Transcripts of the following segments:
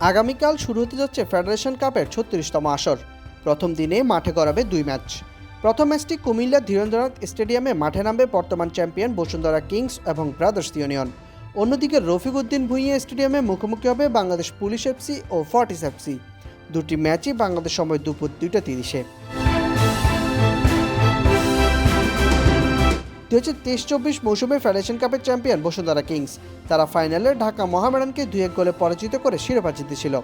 আগামীকাল শুরু হতে যাচ্ছে ফেডারেশন কাপের ছত্রিশতম আসর। প্রথম দিনে মাঠে গড়াবে দুই ম্যাচ। প্রথম ম্যাচটি কুমিল্লা ধীরেন্দ্রনাথ স্টেডিয়ামে মাঠে নামবে বর্তমান চ্যাম্পিয়ন বসুন্ধরা কিংস এবং ব্রাদার্স ইউনিয়ন। অন্যদিকে রফিক উদ্দিন ভুঁইয়া স্টেডিয়ামে মুখোমুখি হবে বাংলাদেশ পুলিশ এফসি ও ফর্টিস এফসি দুটি ম্যাচই বাংলাদেশ সময় দুপুর দুইটা তিরিশে। দুই হাজার তেইশ চব্বিশ মৌসুমে ফেডারেশন কাপের চ্যাম্পিয়ন বসুন্ধরা কিংস। তারা ফাইনালে ঢাকা মহামেডানকে দুই এক গোলে পরাজিত করে শিরোপা জিতেছিল।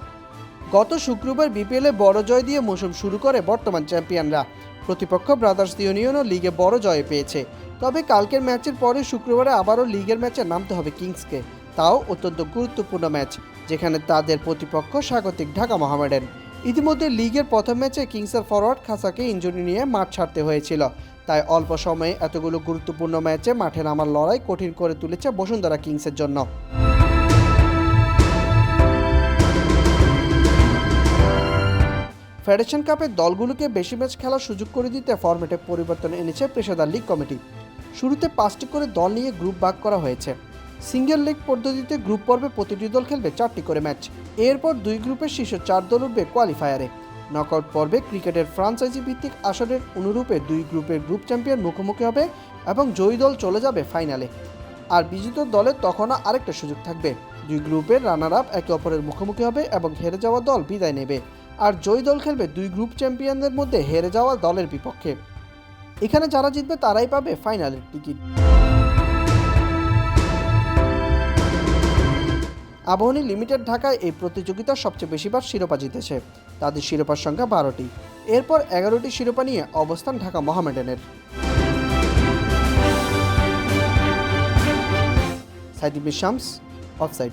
গত শুক্রবার বিপিএলে বড় জয় দিয়ে মৌসুম শুরু করে বর্তমান চ্যাম্পিয়নরা। প্রতিপক্ষ ব্রাদার্স ইউনিয়নও লিগে বড় জয় পেয়েছে। তবে কালকের ম্যাচের পরে শুক্রবারে আবারও লিগের ম্যাচে নামতে হবে কিংসকে। তাও অত্যন্ত গুরুত্বপূর্ণ ম্যাচ, যেখানে তাদের প্রতিপক্ষ স্বাগতিক ঢাকা মহামেডান। ইতিমধ্যে লিগের প্রথম ম্যাচে কিংসের ফরওয়ার্ড খাসাকে ইঞ্জুরি নিয়ে মাঠ ছাড়তে হয়েছিল। তাই অল্প সময়ে এতগুলো গুরুত্বপূর্ণ ম্যাচে মাঠে নামার লড়াই কঠিন করে তুলেছে বসুন্ধরা কিংসের জন্য। ফেডারেশন কাপের দলগুলোকে বেশি ম্যাচ খেলার সুযোগ করে দিতে ফরম্যাটে পরিবর্তন এনেছে পেশাদার লিগ কমিটি। শুরুতে পাঁচটি করে দল নিয়ে গ্রুপ ভাগ করা হয়েছে। সিঙ্গেল লিগ পদ্ধতিতে গ্রুপ পর্বে প্রতিটি দল খেলবে চারটি করে ম্যাচ। এরপর দুই গ্রুপের শীর্ষ চার দল উঠবে কোয়ালিফায়ারে। নকআউট পর্বে ক্রিকেটের ফ্রাঞ্চাইজি ভিত্তিক আসরের অনুরূপে দুই গ্রুপের গ্রুপ চ্যাম্পিয়ন মুখোমুখি হবে এবং জয়ী দল চলে যাবে ফাইনালে। আর বিজিত দলের তখনও আরেকটা সুযোগ থাকবে। দুই গ্রুপের রানার আপ একে অপরের মুখোমুখি হবে এবং হেরে যাওয়া দল বিদায় নেবে। আর জয়ী দল খেলবে দুই গ্রুপ চ্যাম্পিয়নদের মধ্যে হেরে যাওয়া দলের বিপক্ষে। এখানে যারা জিতবে তারাই পাবে ফাইনালের টিকিট। আবাহনী লিমিটেড ঢাকায় এই প্রতিযোগিতার সবচেয়ে বেশিবার শিরোপা জিতেছে। তাদের শিরোপার সংখ্যা বারোটি। এরপর এগারোটি শিরোপা নিয়ে অবস্থান ঢাকা মোহামেডানের। সাইদিবি শামস, অফসাইড।